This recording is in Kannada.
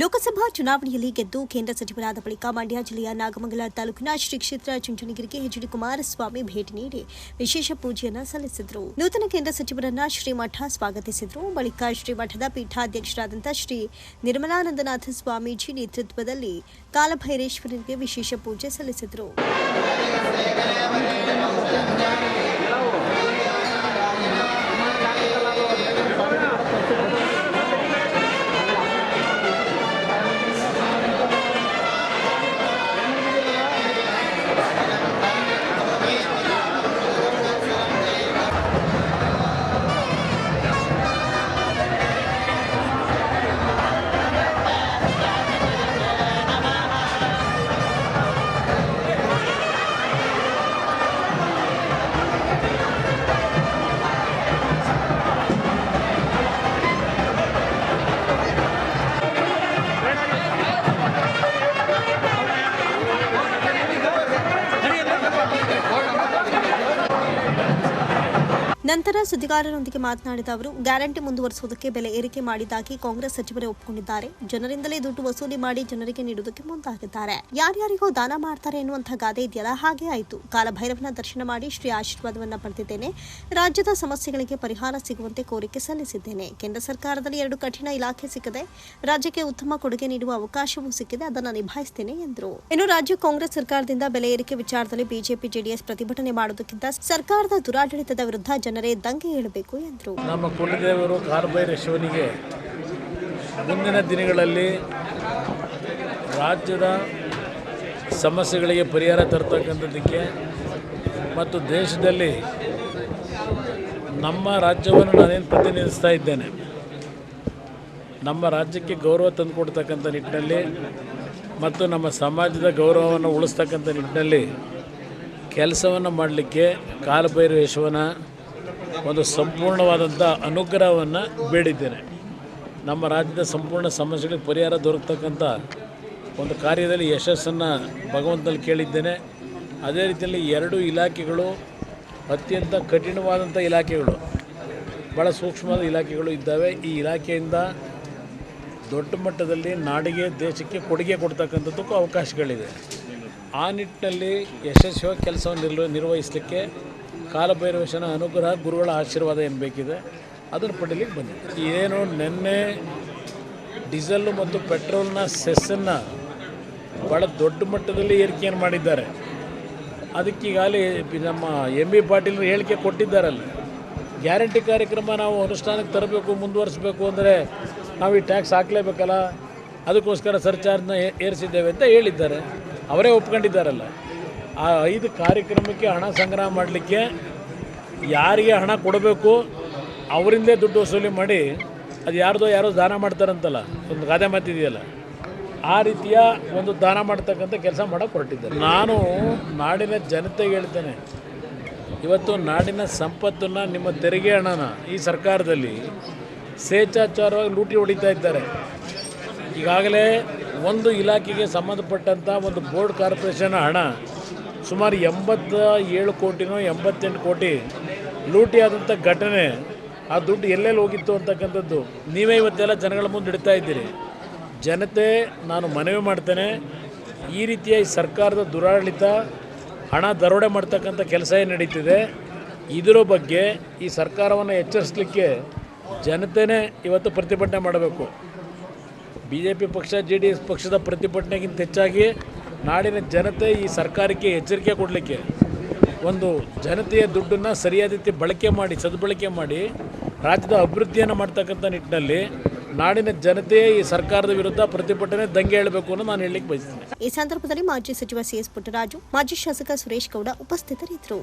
ಲೋಕಸಭಾ ಚುನಾವಣೆಯಲ್ಲಿ ಗೆದ್ದು ಕೇಂದ್ರ ಸಚಿವರಾದ ಬಳಿಕ ಮಂಡ್ಯ ಜಿಲ್ಲೆಯ ನಾಗಮಂಗಲ ತಾಲೂಕಿನ ಶ್ರೀ ಕ್ಷೇತ್ರ ಚುಂಚನಗಿರಿಗೆ ಎಚ್ ಡಿ ಕುಮಾರಸ್ವಾಮಿ ಭೇಟಿ ನೀಡಿ ವಿಶೇಷ ಪೂಜೆಯನ್ನು ಸಲ್ಲಿಸಿದರು. ನೂತನ ಕೇಂದ್ರ ಸಚಿವರನ್ನ ಶ್ರೀಮಠ ಸ್ವಾಗತಿಸಿದರು. ಬಳಿಕ ಶ್ರೀಮಠದ ಪೀಠಾಧ್ಯಕ್ಷರಾದಂಥ ಶ್ರೀ ನಿರ್ಮಲಾನಂದನಾಥ ಸ್ವಾಮೀಜಿ ನೇತೃತ್ವದಲ್ಲಿ ಕಾಲಭೈರೇಶ್ವರನಿಗೆ ವಿಶೇಷ ಪೂಜೆ ಸಲ್ಲಿಸಿದರು. ನಂತರ ಸುದ್ದಿಗಾರರೊಂದಿಗೆ ಮಾತನಾಡಿದ ಅವರು, ಗ್ಯಾರಂಟಿ ಮುಂದುವರಿಸುವುದಕ್ಕೆ ಬೆಲೆ ಏರಿಕೆ ಮಾಡಿದ್ದಾಗಿ ಕಾಂಗ್ರೆಸ್ ಸಚಿವರೇ ಒಪ್ಪಿಕೊಂಡಿದ್ದಾರೆ ಜನರಿಂದಲೇ ದುಡ್ಡು ವಸೂಲಿ ಮಾಡಿ ಜನರಿಗೆ ನೀಡುವುದಕ್ಕೆ ಮುಂದಾಗಿದ್ದಾರೆ. ಯಾರ್ಯಾರಿಗೋ ದಾನ ಮಾಡ್ತಾರೆ ಎನ್ನುವಂತಹ ಗಾದೆ ಇದೆಯಲ್ಲ? ಹಾಗೆ ಆಯಿತು. ಕಾಲಭೈರವನ ದರ್ಶನ ಮಾಡಿ ಶ್ರೀ ಆಶೀರ್ವಾದವನ್ನು ಪಡೆದಿದ್ದೇನೆ. ರಾಜ್ಯದ ಸಮಸ್ಯೆಗಳಿಗೆ ಪರಿಹಾರ ಸಿಗುವಂತೆ ಕೋರಿಕೆ ಸಲ್ಲಿಸಿದ್ದೇನೆ. ಕೇಂದ್ರ ಸರ್ಕಾರದಲ್ಲಿ ಎರಡು ಕಠಿಣ ಇಲಾಖೆ ಸಿಕ್ಕಿದೆ. ರಾಜ್ಯಕ್ಕೆ ಉತ್ತಮ ಕೊಡುಗೆ ನೀಡುವ ಅವಕಾಶವೂ ಸಿಕ್ಕಿದೆ. ಅದನ್ನು ನಿಭಾಯಿಸುತ್ತೇನೆ ಎಂದರು. ಇನ್ನು ರಾಜ್ಯ ಕಾಂಗ್ರೆಸ್ ಸರ್ಕಾರದಿಂದ ಬೆಲೆ ಏರಿಕೆ ವಿಚಾರದಲ್ಲಿ ಬಿಜೆಪಿ, ಜೆಡಿಎಸ್ ಪ್ರತಿಭಟನೆ ಮಾಡುವುದಕ್ಕಿಂತ ಸರ್ಕಾರದ ದುರಾಡಳಿತದ ವಿರುದ್ಧ ಜನರೇ ದಂಗೆ ಏಳಬೇಕು ಎಂದರು. ನಮ್ಮ ಕುಲದೇವರು ಕಾಲಭೈರೇಶ್ವರನಿಗೆ ಮುಂದಿನ ದಿನಗಳಲ್ಲಿ ರಾಜ್ಯದ ಸಮಸ್ಯೆಗಳಿಗೆ ಪರಿಹಾರ ತರ್ತಕ್ಕಂಥದ್ದಕ್ಕೆ ಮತ್ತು ದೇಶದಲ್ಲಿ ನಮ್ಮ ರಾಜ್ಯವನ್ನು ನಾನೇನು ಪ್ರತಿನಿಧಿಸ್ತಾ ಇದ್ದೇನೆ, ನಮ್ಮ ರಾಜ್ಯಕ್ಕೆ ಗೌರವ ತಂದುಕೊಡ್ತಕ್ಕಂಥ ನಿಟ್ಟಿನಲ್ಲಿ ಮತ್ತು ನಮ್ಮ ಸಮಾಜದ ಗೌರವವನ್ನು ಉಳಿಸ್ತಕ್ಕಂಥ ನಿಟ್ಟಿನಲ್ಲಿ ಕೆಲಸವನ್ನು ಮಾಡಲಿಕ್ಕೆ ಕಾಲಭೈರವೇಶ್ವರನ ಒಂದು ಸಂಪೂರ್ಣವಾದಂಥ ಅನುಗ್ರಹವನ್ನು ಬೇಡಿದ್ದೇನೆ. ನಮ್ಮ ರಾಜ್ಯದ ಸಂಪೂರ್ಣ ಸಮಸ್ಯೆಗಳಿಗೆ ಪರಿಹಾರ ದೊರಕತಕ್ಕಂಥ ಒಂದು ಕಾರ್ಯದಲ್ಲಿ ಯಶಸ್ಸನ್ನು ಭಗವಂತನಲ್ಲಿ ಕೇಳಿದ್ದೇನೆ. ಅದೇ ರೀತಿಯಲ್ಲಿ ಎರಡು ಇಲಾಖೆಗಳು, ಅತ್ಯಂತ ಕಠಿಣವಾದಂಥ ಇಲಾಖೆಗಳು ಭಾಳ ಸೂಕ್ಷ್ಮವಾದ ಇಲಾಖೆಗಳು ಇದ್ದಾವೆ. ಈ ಇಲಾಖೆಯಿಂದ ದೊಡ್ಡ ಮಟ್ಟದಲ್ಲಿ ನಾಡಿಗೆ, ದೇಶಕ್ಕೆ ಕೊಡುಗೆ ಕೊಡ್ತಕ್ಕಂಥದ್ದಕ್ಕೂ ಅವಕಾಶಗಳಿದೆ. ಆ ನಿಟ್ಟಿನಲ್ಲಿ ಯಶಸ್ವಿಯಾಗಿ ಕೆಲಸವನ್ನು ನಿರ್ವ, ನಿರ್ವಹಿಸಲಿಕ್ಕೆ ಕಾಲಭೈರವೇಶನ ಅನುಗ್ರಹ ಗುರುಗಳ ಆಶೀರ್ವಾದ ಏನು ಬೇಕಿದೆ, ಅದನ್ನು ಪಡೀಲಿಕ್ಕೆ ಬಂದಿದೆ ಏನು ನಿನ್ನೆ ಡೀಸೆಲ್ಲು ಮತ್ತು ಪೆಟ್ರೋಲ್ನ ಸೆಸ್ಸನ್ನು ಭಾಳ ದೊಡ್ಡ ಮಟ್ಟದಲ್ಲಿ ಏರಿಕೆಯನ್ನು ಮಾಡಿದ್ದಾರೆ. ಅದಕ್ಕೀಗಾಗಲೇ ನಮ್ಮ ಎಂ ಬಿ ಪಾಟೀಲ್ ಹೇಳಿಕೆ ಕೊಟ್ಟಿದ್ದಾರಲ್ಲ, ಗ್ಯಾರಂಟಿ ಕಾರ್ಯಕ್ರಮ ನಾವು ಅನುಷ್ಠಾನಕ್ಕೆ ತರಬೇಕು, ಮುಂದುವರಿಸಬೇಕು ಅಂದರೆ ನಾವು ಈ ಟ್ಯಾಕ್ಸ್ ಹಾಕಲೇಬೇಕಲ್ಲ, ಅದಕ್ಕೋಸ್ಕರ ಸರ್ಚಾರ್ಜ್ನ ಏರಿಸಿದ್ದೇವೆ ಅಂತ ಹೇಳಿದ್ದಾರೆ. ಅವರೇ ಒಪ್ಕೊಂಡಿದ್ದಾರಲ್ಲ. ಆ ಐದು ಕಾರ್ಯಕ್ರಮಕ್ಕೆ ಹಣ ಸಂಗ್ರಹ ಮಾಡಲಿಕ್ಕೆ ಯಾರಿಗೆ ಹಣ ಕೊಡಬೇಕು, ಅವರಿಂದೇ ದುಡ್ಡು ವಸೂಲಿ ಮಾಡಿ ಅದು ಯಾರ್ದೋ ಯಾರೋ ದಾನ ಮಾಡ್ತಾರಂತಲ್ಲ, ಒಂದು ಗಾದೆ ಮಾತಿದೆಯಲ್ಲ ಆ ರೀತಿಯ ಒಂದು ದಾನ ಮಾಡ್ತಕ್ಕಂಥ ಕೆಲಸ ಮಾಡೋಕೆ ಹೊರಟಿದ್ದಾರೆ. ನಾನು ನಾಡಿನ ಜನತೆಗೆ ಹೇಳ್ತೇನೆ, ಇವತ್ತು ನಾಡಿನ ಸಂಪತ್ತನ್ನು ನಿಮ್ಮ ತೆರಿಗೆ ಹಣನ ಈ ಸರ್ಕಾರದಲ್ಲಿ ಸ್ವೇಚ್ಛಾಚಾರವಾಗಿ ಲೂಟಿ ಹೊಡಿತಾ ಇದ್ದಾರೆ. ಈಗಾಗಲೇ ಒಂದು ಇಲಾಖೆಗೆ ಸಂಬಂಧಪಟ್ಟಂಥ ಒಂದು ಬೋರ್ಡ್ ಕಾರ್ಪೊರೇಷನ್ ಹಣ ಸುಮಾರು ಎಂಬತ್ತ ಏಳು ಕೋಟಿನೋ ಎಂಬತ್ತೆಂಟು ಕೋಟಿ ಲೂಟಿ ಆದಂಥ ಘಟನೆ, ಆ ದುಡ್ಡು ಎಲ್ಲೆಲ್ಲಿ ಹೋಗಿತ್ತು ಅಂತಕ್ಕಂಥದ್ದು ನೀವೇ ಇವತ್ತೆಲ್ಲ ಜನಗಳ ಮುಂದೆ ಇಡ್ತಾ ಇದ್ದೀರಿ. ಜನತೆ, ನಾನು ಮನವಿ ಮಾಡ್ತೇನೆ, ಈ ರೀತಿಯ ಈ ಸರ್ಕಾರದ ದುರಾಡಳಿತ, ಹಣ ದರೋಡೆ ಮಾಡ್ತಕ್ಕಂಥ ಕೆಲಸ ಏನು ನಡೀತಿದೆ, ಇದರ ಬಗ್ಗೆ ಈ ಸರ್ಕಾರವನ್ನು ಎಚ್ಚರಿಸಲಿಕ್ಕೆ ಜನತೆನೇ ಇವತ್ತು ಪ್ರತಿಭಟನೆ ಮಾಡಬೇಕು. ಬಿ ಜೆ ಪಿ ಪಕ್ಷ, ಜೆ ಡಿ ಎಸ್ ಪಕ್ಷದ ಪ್ರತಿಭಟನೆಗಿಂತ ಹೆಚ್ಚಾಗಿ ನಾಡಿನ ಜನತೆ ಈ ಸರ್ಕಾರಕ್ಕೆ ಎಚ್ಚರಿಕೆ ಕೊಡಲಿಕ್ಕೆ ಒಂದು ಜನತೆಯ ದುಡ್ಡನ್ನು ಸರಿಯಾದ ರೀತಿ ಬಳಕೆ ಮಾಡಿ, ಸದ್ಬಳಕೆ ಮಾಡಿ, ರಾಜ್ಯದ ಅಭಿವೃದ್ಧಿಯನ್ನು ಮಾಡ್ತಕ್ಕಂಥ ನಿಟ್ಟಿನಲ್ಲಿ ನಾಡಿನ ಜನತೆ ಈ ಸರ್ಕಾರದ ವಿರುದ್ಧ ಪ್ರತಿಭಟನೆ ದಂಗೆ ಹೇಳಬೇಕು ಅನ್ನೋ ನಾನು ಹೇಳಲಿಕ್ಕೆ ಬಯಸ್ತೀನಿ. ಈ ಸಂದರ್ಭದಲ್ಲಿ ಮಾಜಿ ಸಚಿವ ಸಿಎಸ್ ಪುಟ್ಟರಾಜು, ಮಾಜಿ ಶಾಸಕ ಸುರೇಶ್ ಗೌಡ ಉಪಸ್ಥಿತರಿದ್ದರು.